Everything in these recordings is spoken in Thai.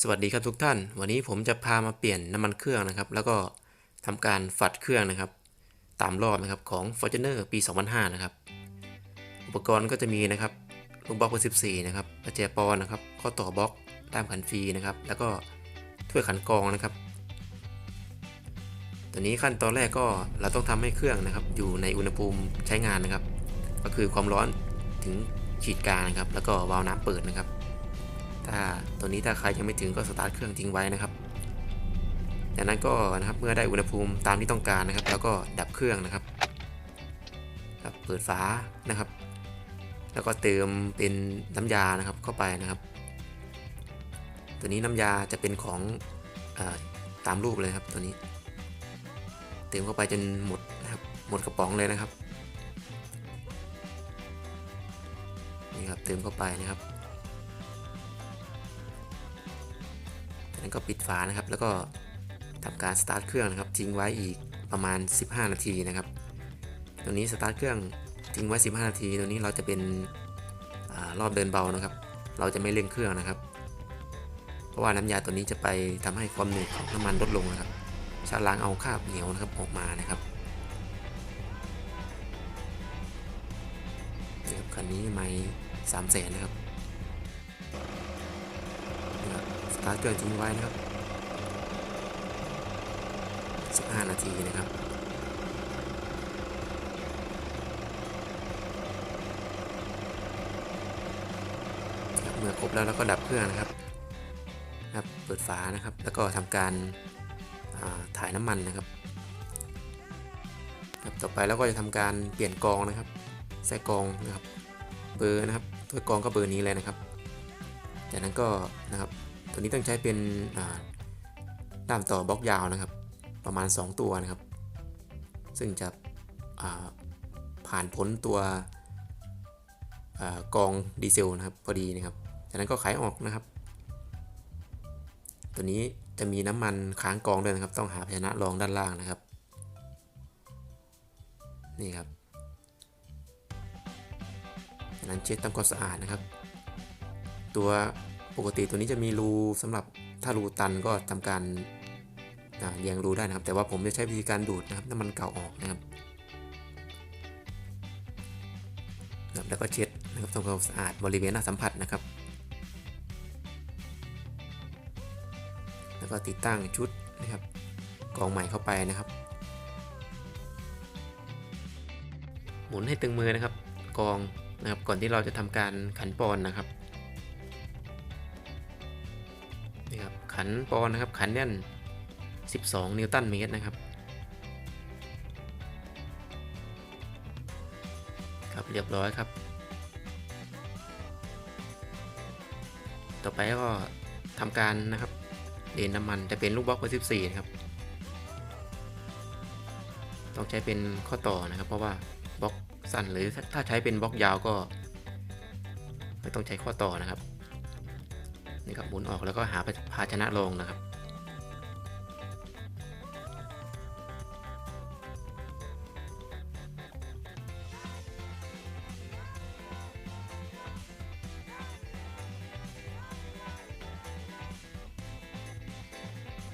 สวัสดีครับทุกท่าน วันนี้ผมจะพามาเปลี่ยนน้ำมันเครื่องนะครับ แล้วก็ทำการฝัดเครื่องนะครับ ตามรอบนะครับของ Fortuner ปี 2005 นะครับ อุปกรณ์ก็จะมีนะครับลูกบล็อกเบอร์14 นะครับประแจปอนนะครับ ข้อต่อบล็อกด้ามขันฟรีนะครับ แล้วก็ถ้วยขันกรองนะครับ ตัวนี้ขั้นตอนแรกก็เราต้องทำให้เครื่องนะครับ อยู่ในอุณหภูมิใช้งานนะครับ ก็คือความร้อนถึงขีดกลางนะครับ แล้วก็วาล์วน้ำเปิดนะครับ ถ้าตัวนี้ถ้าใครยังไม่ถึงก็สตาร์ทเครื่องทิ้งไว้นะครับจากนั้นก็นะครับเมื่อได้อุณหภูมิตามที่ต้องการนะครับ แล้วก็ดับเครื่องนะครับครับเปิดฝานะครับ แล้วก็เติมเป็นน้ำยานะครับเข้าไปนะครับ ตัวนี้น้ำยาจะเป็นของออตามรูปเลยครับตัวนี้ เติมเข้าไปจนหมดนะครับหมดกระป๋องเลยนะครับนี่ครับเติมเข้าไปนะครับ จากนั้นก็ปิดฝานะครับ แล้วก็ทำการสตาร์ทเครื่องนะครับทิ้งไว้อีกประมาณ 15 นาทีนะครับ ตัวนี้สตาร์ทเครื่องทิ้งไว้ 15 นาที ตัวนี้เราจะเป็นอรอบเดินเบานะครับ เราจะไม่เร่งเครื่องนะครับ เพราะว่าน้ำยาตัวนี้จะไปทำให้ความหนืดของน้ำมันลดลงนะครับชาล้างเอาคราบเหนียวนะครับออกมานะครับนี่ครับคันนี้ไม่สามแสนนะครับ ตาร์ทเครื่องทิ้งไว้นะครับ15นาทีนะครับเมื่อครบแล้วเราก็ดับเครื่องนะครับครับเปิดฝานะครับ แล้วก็ทำการถ่ายน้ำมันนะครับครับต่อไปเราก็จะทำการเปลี่ยนกองนะครับ ใส่กองนะครับ เบอร์นะครับถ้วยกองก็เบอร์นี้เลยนะครับ จากนั้นก็นะครับ ตัวนี้ต้องใช้เป็นด้ามต่อบล็อกยาวนะครับ ประมาณ 2 ตัวนะครับ ซึ่งจะผ่านพ้นตัวกองดีเซลนะครับพอดีนะครับ จากนั้นก็ไขออกนะครับ ตัวนี้จะมีน้ำมันค้างกองด้วยนะครับ ต้องหาภาชนะรองด้านล่างนะครับ นี่ครับจากนั้นเช็ดทำความสะอาดนะครับ ตัว ปกติตัวนี้จะมีรูสำหรับถ้ารูตันก็ทำการเลียงรูได้นะครับ แต่ว่าผมจะใช้วิธีการดูดนะครับน้ำมันเก่าออกนะครับแล้วก็เช็ดนะครับทำความสะอาดบริเวณหน้าสัมผัสนะครับ แล้วก็ติดตั้งชุดนะครับกองใหม่เข้าไปนะครับ หมุนให้ตึงมือนะครับ กองนะครับก่อนที่เราจะทำการขันปอนนะครับ ขันปอนนะครับ ขันแน่น 12 นิวตันเมตรนะครับ ครับเรียบร้อยครับ ต่อไปก็ทำการนะครับเดนน้ำมันจะเป็นลูกบล็อกเบอร์14 นะครับ ต้องใช้เป็นข้อต่อนะครับ เพราะว่าบล็อกสั้นหรือถ้าใช้เป็นบล็อกยาวก็ ไม่ต้องใช้ข้อต่อนะครับ นี่ครับหมุนออกแล้วก็หาภาชนะรองนะครับ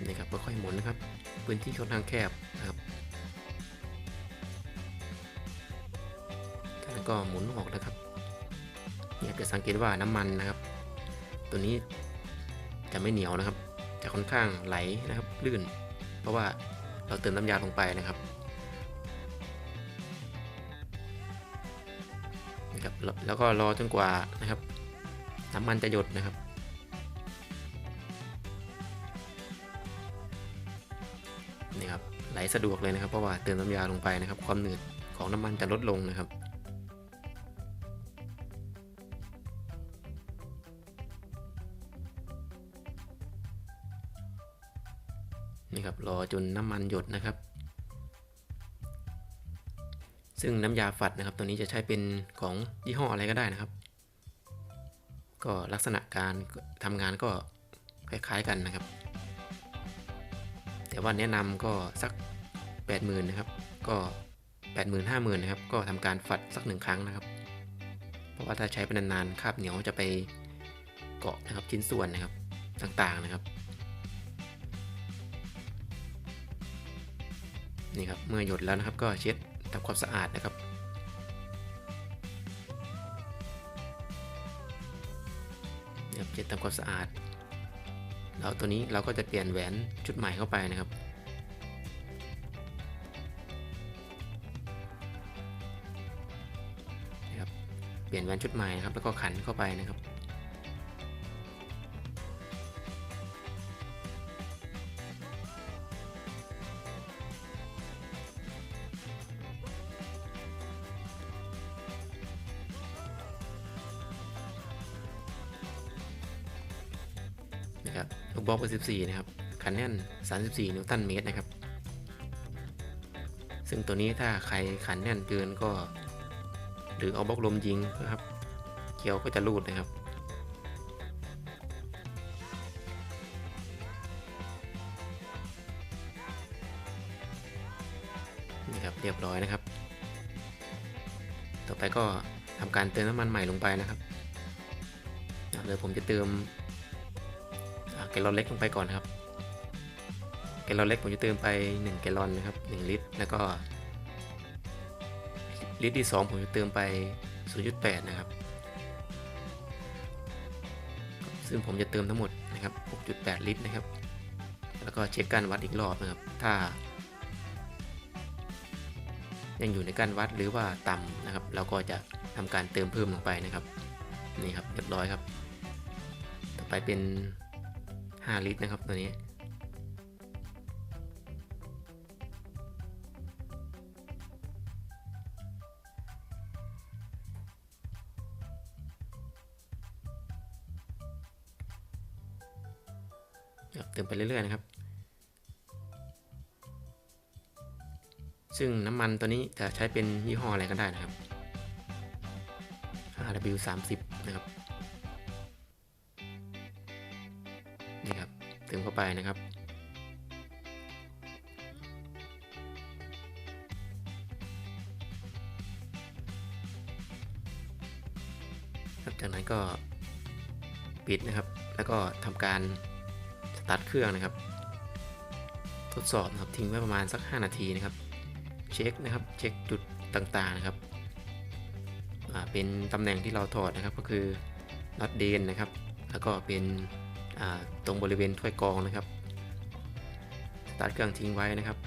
นี่ครับค่อยๆหมุนนะครับ พื้นที่ค่อนข้างแคบนะครับแล้วก็หมุนออกนะครับเนี่ยจะสังเกตว่าน้ำมันนะครับ ตัวนี้จะไม่เหนียวนะครับ จะค่อนข้างไหลนะครับลื่น เพราะว่าเราเติมน้ำยาลงไปนะครับนะครับ แล้วก็รอจนกว่านะครับน้ำมันจะหยดนะครับ นี่ครับไหลสะดวกเลยนะครับ เพราะว่าเติมน้ำยาลงไปนะครับ ความหนืดของน้ำมันจะลดลงนะครับ รอจนน้ำมันหยดนะครับ ซึ่งน้ำยาฝัดนะครับ ตัวนี้จะใช้เป็นของยี่ห้ออะไรก็ได้นะครับ ก็ลักษณะการทำงานก็คล้ายๆกันนะครับ แต่ว่าแนะนำก็สัก 80,000นะครับ ก็ 80,000 50,000นะครับ ก็ทำการฝัดสักหนึ่งครั้งนะครับ เพราะว่าถ้าใช้ไปนานๆคาบเหนียวจะไปเกาะนะครับชิ้นส่วนนะครับต่างๆนะครับ นี่ครับเมื่อหยดแล้วนะครับก็เช็ดทำความสะอาดนะครับเนี่ยเช็ดทำความสะอาดแล้วตัวนี้เราก็จะเปลี่ยนแหวนชุดใหม่เข้าไปนะครับนะครับเปลี่ยนแหวนชุดใหม่นะครับแล้วก็ขันเข้าไปนะครับ นะครับ ลูกบอลเบอร์14 นะครับคันแน่น 34 นิวตันเมตรนะครับ ซึ่งตัวนี้ถ้าใครขันแน่นเกินก็ หรือเอาบล็อกลมยิงนะครับ เกียวก็จะรูดนะครับนี่ครับเรียบร้อยนะครับ ต่อไปก็ทำการเติมน้ำมันใหม่ลงไปนะครับเดี๋ยวผมจะเติม แกลลอนเล็กลงไปก่อนนะครับ แกลลอนเล็กผมจะเติมไป 1 แกลลอนนะครับ 1 ลิตร แล้วก็ลิตรที่ 2 ผมจะเติมไป 0.8 นะครับ ซึ่งผมจะเติมทั้งหมดนะครับ 6.8 ลิตรนะครับ แล้วก็เช็คการวัดอีกรอบนะครับ ถ้า ยังอยู่ในการวัดหรือว่าต่ำนะครับ เราก็จะทำการเติมเพิ่มลงไปนะครับ นี่ครับเรียบร้อยครับ ต่อไปเป็น 5 ลิตรนะครับตัวนี้ครับเติมไปเรื่อยๆนะครับ ซึ่งน้ำมันตัวนี้จะใช้เป็นยี่ห้ออะไรก็ได้นะครับ RW 30 นะครับ เติมเข้าไปนะครับ จากนั้นก็ปิดนะครับ แล้วก็ทำการสตาร์ทเครื่องนะครับ ทดสอบนะครับทิ้งไว้ประมาณสัก 5 นาทีนะครับ เช็คนะครับ เช็คจุดต่างๆนะครับเป็นตำแหน่งที่เราถอดนะครับก็คือน็อตเดนนะครับ แล้วก็เป็น ตรงบริเวณถ้วยกรองนะครับสตาร์ทเครื่องทิ้งไว้นะครับ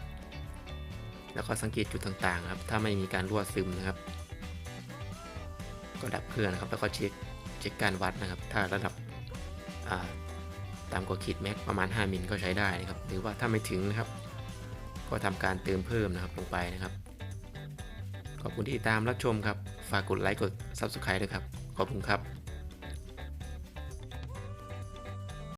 แล้วก็สังเกตจุดต่างๆครับ ถ้าไม่มีการรั่วซึมนะครับ ก็ดับเครื่องนะครับ แล้วก็เช็คเช็คการวัดนะครับ ถ้าระดับาตามกว่าขีดแม็กประมาณ 5มิลก็ใช้ได้นะครับ หรือว่าถ้าไม่ถึงนะครับ ก็ทำการเติมเพิ่มนะครับลงไปนะครับ ขอบคุณที่ติดตามรับชมครับ ฝากกดไลค์กด Subscribe ด้วยครับ ขอบคุณครับ